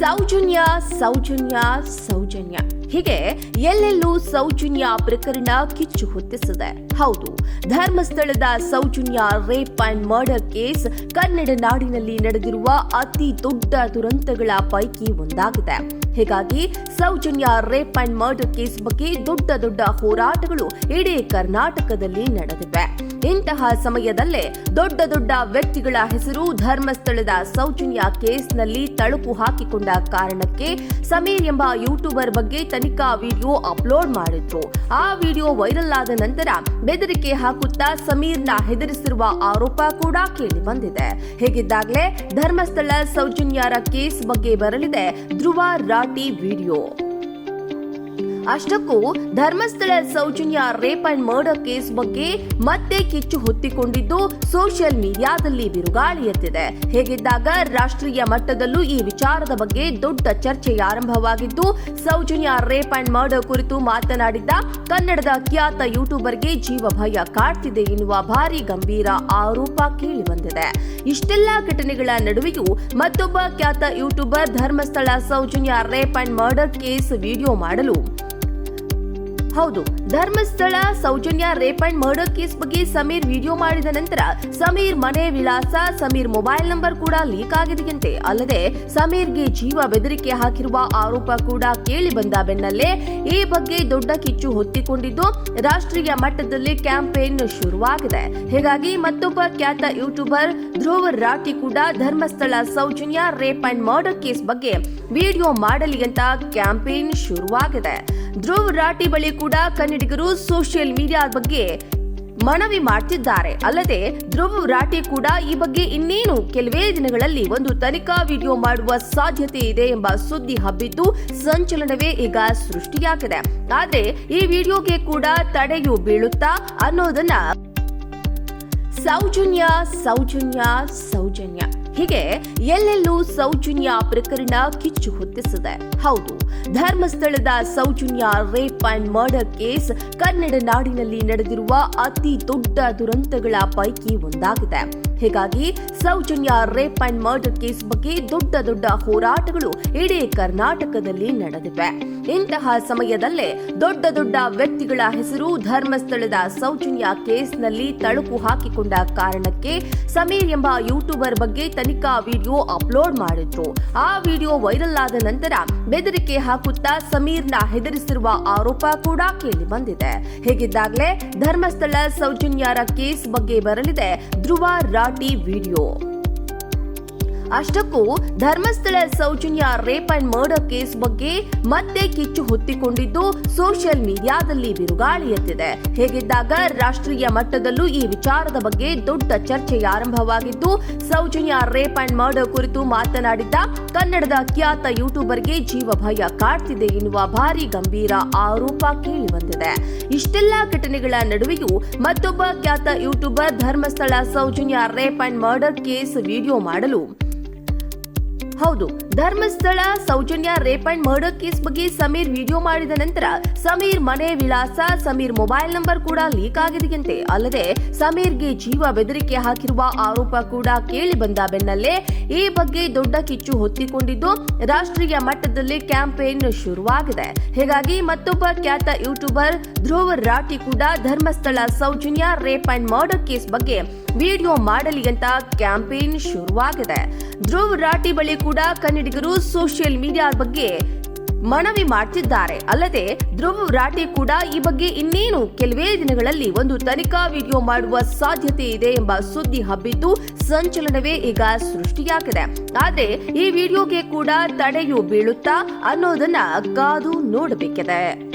ಸೌಜನ್ಯ ಸೌಜನ್ಯ ಸೌಜನ್ಯ ಹೀಗೆ ಎಲ್ಲೆಲ್ಲೂ ಸೌಜನ್ಯ ಪ್ರಕರಣ ಕಿಚ್ಚು ಹೊತ್ತಿಸಿದೆ ಹೌದು, ಧರ್ಮಸ್ಥಳದ Soujanya rape and murder case Kannada ನಾಡಿನಲ್ಲಿ ನಡೆದಿರುವ ಅತಿ ದೊಡ್ಡ ದುರಂತಗಳ ಪೈಕಿ ಒಂದಾಗಿದೆ. ಹೀಗಾಗಿ Soujanya rape and murder case ಬಗ್ಗೆ ದೊಡ್ಡ ದೊಡ್ಡ ಹೋರಾಟಗಳು ಇಡೀ ಕರ್ನಾಟಕದಲ್ಲಿ ನಡೆದಿವೆ. ಇಂತಹ ಸಮಯದಲ್ಲೇ ದೊಡ್ಡ ದೊಡ್ಡ ವ್ಯಕ್ತಿಗಳ ಹೆಸರು ಧರ್ಮಸ್ಥಳದ ಸೌಜನ್ಯ ಕೇಸ್ನಲ್ಲಿ ತಳುಕು ಹಾಕಿಕೊಂಡ ಕಾರಣಕ್ಕೆ ಸಮೀರ್ ಎಂಬ ಯೂಟ್ಯೂಬರ್ ಬಗ್ಗೆ ತನಿಖಾ ವಿಡಿಯೋ ಅಪ್ಲೋಡ್ ಮಾಡಿದ್ರು. ಆ ವಿಡಿಯೋ ವೈರಲ್ ಆದ ನಂತರ ಬೆದರಿಕೆ ಹಾಕುತ್ತಾ ಸಮೀರ್ನ ಹೆದರಿಸಿರುವ ಆರೋಪ ಕೂಡ ಕೇಳಿ ಬಂದಿದೆ. ಹೇಗಿದ್ದಾಗಲೇ ಧರ್ಮಸ್ಥಳ ಸೌಜನ್ಯರ ಕೇಸ್ ಬಗ್ಗೆ ಬರಲಿದೆ. ಧ್ರುವ ರಾಟಿ ವಿಡಿಯೋ. ಅಷ್ಟಕ್ಕೂ Dharmasthala Soujanya rape and murder case ಬಗ್ಗೆ ಮತ್ತೆ ಕಿಚ್ಚು ಹೊತ್ತಿಕೊಂಡಿದ್ದು ಸೋಷಿಯಲ್ ಮೀಡಿಯಾದಲ್ಲಿ ಬಿರುಗಾಳಿ ಎತ್ತಿದೆ. ಹೇಗಿದ್ದಾಗ ರಾಷ್ಟ್ರೀಯ ಮಟ್ಟದಲ್ಲೂ ಈ ವಿಚಾರದ ಬಗ್ಗೆ ದೊಡ್ಡ ಚರ್ಚೆ ಆರಂಭವಾಗಿದ್ದು, ಸೌಜನ್ಯ ರೇಪ್ ಅಂಡ್ ಮರ್ಡರ್ ಕುರಿತು ಮಾತನಾಡಿದ್ದ ಕನ್ನಡದ ಖ್ಯಾತ ಯೂಟ್ಯೂಬರ್ಗೆ ಜೀವ ಭಯ ಕಾಡ್ತಿದೆ ಎನ್ನುವ ಭಾರಿ ಗಂಭೀರ ಆರೋಪ ಕೇಳಿ ಬಂದಿದೆ ಇಷ್ಟೆಲ್ಲ ಘಟನೆಗಳ ನಡುವೆಯೂ ಮತ್ತೊಬ್ಬ ಖ್ಯಾತ YouTuber Dharmasthala Soujanya rape and murder case video ಮಾಡಲು ಹೌದು, Dharmasthala Soujanya rape and murder case ಬಗ್ಗೆ ಸಮೀರ್ ವಿಡಿಯೋ ಮಾಡಿದ ನಂತರ ಸಮೀರ್ ಮನೆ ವಿಳಾಸ, ಸಮೀರ್ ಮೊಬೈಲ್ ನಂಬರ್ ಕೂಡ ಲೀಕ್ ಆಗಿದೆಯಂತೆ. ಅಲ್ಲದೆ ಸಮೀರ್ಗೆ ಜೀವ ಬೆದರಿಕೆ ಹಾಕಿರುವ ಆರೋಪ ಕೂಡ ಕೇಳಿ ಬಂದ ಬೆನ್ನಲ್ಲೇ ಈ ಬಗ್ಗೆ ದೊಡ್ಡ ಕಿಚ್ಚು ಹೊತ್ತಿಕೊಂಡಿದ್ದು ರಾಷ್ಟ್ರೀಯ ಮಟ್ಟದಲ್ಲಿ ಕ್ಯಾಂಪೇನ್ ಶುರುವಾಗಿದೆ. ಹೀಗಾಗಿ ಮತ್ತೊಬ್ಬ ಖ್ಯಾತ ಯೂಟ್ಯೂಬರ್ ಧ್ರುವ ರಾಟಿ ಕೂಡ Dharmasthala Soujanya rape and murder case ಬಗ್ಗೆ ವಿಡಿಯೋ ಮಾಡಲಿ ಅಂತ ಕ್ಯಾಂಪೇನ್ ಶುರುವಾಗಿದೆ. ಧ್ರುವ್ ರಾಟಿ ಬಳಿ ಕೂಡ ಕನ್ನಡಿಗರು ಸೋಷಿಯಲ್ ಮೀಡಿಯಾ ಬಗ್ಗೆ ಮನವಿ ಮಾಡ್ತಿದ್ದಾರೆ. ಅಲ್ಲದೆ ಧ್ರುವ್ ರಾಟಿ ಕೂಡ ಈ ಬಗ್ಗೆ ಇನ್ನೇನು ಕೆಲವೇ ದಿನಗಳಲ್ಲಿ ಒಂದು ತನಿಖಾ ವಿಡಿಯೋ ಮಾಡುವ ಸಾಧ್ಯತೆ ಇದೆ ಎಂಬ ಸುದ್ದಿ ಹಬ್ಬಿದ್ದು ಸಂಚಲನವೇ ಈಗ ಸೃಷ್ಟಿಯಾಗಿದೆ. ಆದ್ರೆ ಈ ವಿಡಿಯೋಗೆ ಕೂಡ ತಡೆಯು ಬೀಳುತ್ತಾ ಅನ್ನೋದನ್ನ ಸೌಜನ್ಯ ಸೌಜನ್ಯ ಸೌಜನ್ಯ. ಹೀಗೆ ಎಲ್ಲೆಲ್ಲೂ ಸೌಜನ್ಯ ಪ್ರಕರಣ ಕಿಚ್ಚು ಹೊತ್ತಿಸಿದೆ. ಹೌದು, ಧರ್ಮಸ್ಥಳದ Soujanya rape and murder case Kannada ನಾಡಿನಲ್ಲಿ ನಡೆದಿರುವ ಅತಿ ದೊಡ್ಡ ದುರಂತಗಳ ಪೈಕಿ ಒಂದಾಗಿದೆ. ಹೀಗಾಗಿ Soujanya rape and murder case ಬಗ್ಗೆ ದೊಡ್ಡ ದೊಡ್ಡ ಹೋರಾಟಗಳು ಇಡೀ ಕರ್ನಾಟಕದಲ್ಲಿ ನಡೆದಿವೆ. ಇಂತಹ ಸಮಯದಲ್ಲೇ ದೊಡ್ಡ ದೊಡ್ಡ ವ್ಯಕ್ತಿಗಳ ಹೆಸರು ಧರ್ಮಸ್ಥಳದ ಸೌಜನ್ಯ ಕೇಸ್ನಲ್ಲಿ ತಳುಕು ಹಾಕಿಕೊಂಡ ಕಾರಣಕ್ಕೆ ಸಮೀರ್ ಎಂಬ ಯೂಟ್ಯೂಬರ್ ಬಗ್ಗೆ ತನಿಖಾ ವಿಡಿಯೋ ಅಪ್ಲೋಡ್ ಮಾಡಿದ್ರು. ಆ ವಿಡಿಯೋ ವೈರಲ್ ಆದ ನಂತರ ಬೆದರಿಕೆ ಹಾಕುತ್ತಾ ಸಮೀರ್ನ ಹೆದರಿಸಿರುವ ಆರೋಪ ಕೂಡ ಕೇಳಿ ಬಂದಿದೆ. ಹೇಗಿದ್ದಾಗಲೇ ಧರ್ಮಸ್ಥಳ ಸೌಜನ್ಯರ ಕೇಸ್ ಬಗ್ಗೆ ಬರಲಿದೆ. ಧ್ರುವ ರಾಟಿ ವಿಡಿಯೋ. ಅಷ್ಟಕ್ಕೂ Dharmasthala Soujanya rape and murder case ಬಗ್ಗೆ ಮತ್ತೆ ಕಿಚ್ಚು ಹೊತ್ತಿಕೊಂಡಿದ್ದು ಸೋಷಿಯಲ್ ಮೀಡಿಯಾದಲ್ಲಿ ಬಿರುಗಾಳಿ ಎತ್ತಿದೆ ಹೇಗಿದ್ದಾಗ ರಾಷ್ಟ್ರೀಯ ಮಟ್ಟದಲ್ಲೂ ಈ ವಿಚಾರದ ಬಗ್ಗೆ ದೊಡ್ಡ ಚರ್ಚೆ ಆರಂಭವಾಗಿದ್ದು, ಸೌಜನ್ಯ ರೇಪ್ ಅಂಡ್ ಮರ್ಡರ್ ಕುರಿತು ಮಾತನಾಡಿದ್ದ ಕನ್ನಡದ ಖ್ಯಾತ ಯೂಟ್ಯೂಬರ್ಗೆ ಜೀವ ಭಯ ಕಾಡ್ತಿದೆ ಎನ್ನುವ ಭಾರಿ ಗಂಭೀರ ಆರೋಪ ಕೇಳಿ ಬಂದಿದೆ ಇಷ್ಟೆಲ್ಲ ಘಟನೆಗಳ ನಡುವೆಯೂ ಮತ್ತೊಬ್ಬ ಖ್ಯಾತ YouTuber Dharmasthala Soujanya rape and murder case video ಮಾಡಲು ಹೌದು, Dharmasthala Soujanya rape and murder case ಬಗ್ಗೆ ಸಮೀರ್ ವಿಡಿಯೋ ಮಾಡಿದ ನಂತರ ಸಮೀರ್ ಮನೆ ವಿಳಾಸ, ಸಮೀರ್ ಮೊಬೈಲ್ ನಂಬರ್ ಕೂಡ ಲೀಕ್ ಆಗಿದೆಯಂತೆ. ಅಲ್ಲದೆ ಸಮೀರ್ಗೆ ಜೀವ ಬೆದರಿಕೆ ಹಾಕಿರುವ ಆರೋಪ ಕೂಡ ಕೇಳಿ ಬಂದ ಬೆನ್ನಲ್ಲೇ ಈ ಬಗ್ಗೆ ದೊಡ್ಡ ಕಿಚ್ಚು ಹೊತ್ತಿಕೊಂಡಿದ್ದು ರಾಷ್ಟ್ರೀಯ ಮಟ್ಟದಲ್ಲಿ ಕ್ಯಾಂಪೇನ್ ಶುರುವಾಗಿದೆ. ಹೀಗಾಗಿ ಮತ್ತೊಬ್ಬ ಖ್ಯಾತ ಯೂಟ್ಯೂಬರ್ ಧ್ರುವ ರಾಟಿ ಕೂಡ Dharmasthala Soujanya rape and murder case ಬಗ್ಗೆ ವಿಡಿಯೋ ಮಾಡಲಿ ಅಂತ ಕ್ಯಾಂಪೇನ್ ಶುರುವಾಗಿದೆ. ಧ್ರುವ್ ರಾಟಿ ಬಳಿ ಕೂಡ ಕನ್ನಡಿಗರು ಸೋಷಿಯಲ್ ಮೀಡಿಯಾ ಬಗ್ಗೆ ಮನವಿ ಮಾಡ್ತಿದ್ದಾರೆ. ಅಲ್ಲದೆ ಧ್ರುವ್ ರಾಟಿ ಕೂಡ ಈ ಬಗ್ಗೆ ಇನ್ನೇನು ಕೆಲವೇ ದಿನಗಳಲ್ಲಿ ಒಂದು ತನಿಖಾ ವಿಡಿಯೋ ಮಾಡುವ ಸಾಧ್ಯತೆ ಇದೆ ಎಂಬ ಸುದ್ದಿ ಹಬ್ಬಿದ್ದು ಸಂಚಲನವೇ ಈಗ ಸೃಷ್ಟಿಯಾಗಿದೆ. ಆದ್ರೆ ಈ ವಿಡಿಯೋಗೆ ಕೂಡ ತಡೆಯು ಬೀಳುತ್ತಾ ಅನ್ನೋದನ್ನ ಕಾದು ನೋಡಬೇಕಿದೆ.